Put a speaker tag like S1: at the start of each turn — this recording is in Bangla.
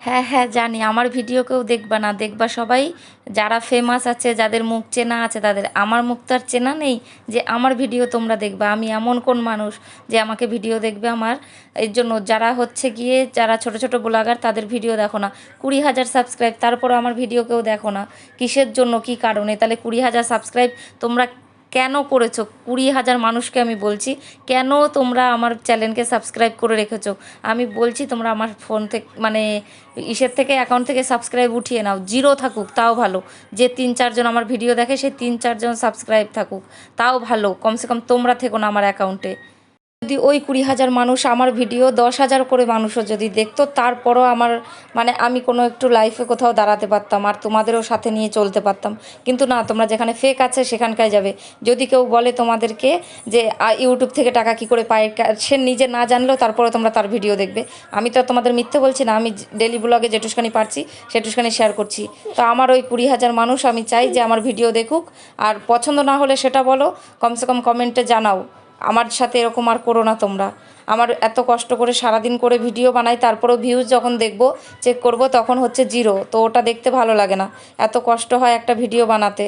S1: হ্যাঁ হ্যাঁ জানি। আমার ভিডিও কেউ দেখবা না। দেখবা সবাই যারা ফেমাস আছে, যাদের মুখ চেনা আছে, তাদের। আমার মুখ তো আর চেনা নেই যে আমার ভিডিও তোমরা দেখবা। আমি এমন কোন মানুষ যে আমাকে ভিডিও দেখবে আমার? এর জন্য যারা হচ্ছে গিয়ে যারা ছোট ছোট ব্লগার, তাদের ভিডিও দেখো না। কুড়ি হাজার সাবস্ক্রাইব তারপরও আমার ভিডিও কেউ দেখো না। কিসের জন্য? কি কারণে? তাহলে কুড়ি হাজার সাবস্ক্রাইব তোমরা কেন করেছ? কুড়ি হাজার মানুষকে আমি বলছি, কেন তোমরা আমার চ্যানেলকে সাবস্ক্রাইব করে রেখেছো? আমি বলছি, তোমরা আমার ফোন থেকে মানে ইসের থেকে অ্যাকাউন্ট থেকে সাবস্ক্রাইব উঠিয়ে নাও। জিরো থাকুক, তাও ভালো। যে তিন চারজন আমার ভিডিও দেখে, সে তিন চারজন সাবস্ক্রাইব থাকুক। তাও ভালো। কমসে কম তোমরা থেকো না আমার অ্যাকাউন্টে যদি ওই কুড়ি হাজার মানুষ আমার ভিডিও দশ হাজার করে মানুষও যদি দেখতো, তারপরও আমার মানে আমি কোনো একটু লাইফে কোথাও দাঁড়াতে পারতাম আর তোমাদেরও সাথে নিয়ে চলতে পারতাম। কিন্তু না, তোমরা যেখানে ফেক আছে সেখানকায় যাবে। যদি কেউ বলে তোমাদেরকে যে ইউটিউব থেকে টাকা কি করে পায়? সে নিজে না জানলেও তারপরে তোমরা তার ভিডিও দেখবে। আমি তো তোমাদের মিথ্যে বলছি না, আমি ডেলি ব্লগে যেটুখানি পারছি সেটুখানি শেয়ার করছি। তো আমার ওই কুড়ি হাজার মানুষ, আমি চাই যে আমার ভিডিও দেখুক। আর পছন্দ না হলে সেটা বলো, কমসে কম কমেন্টে জানাও। আমার সাথে এরকম আর করো না তোমরা। আমার এত কষ্ট করে সারাদিন করে ভিডিও বানাই, তারপরও ভিউজ যখন দেখব চেক করব, তখন হচ্ছে জিরো তো ওটা দেখতে ভালো লাগে না। এত কষ্ট হয় একটা ভিডিও বানাতে।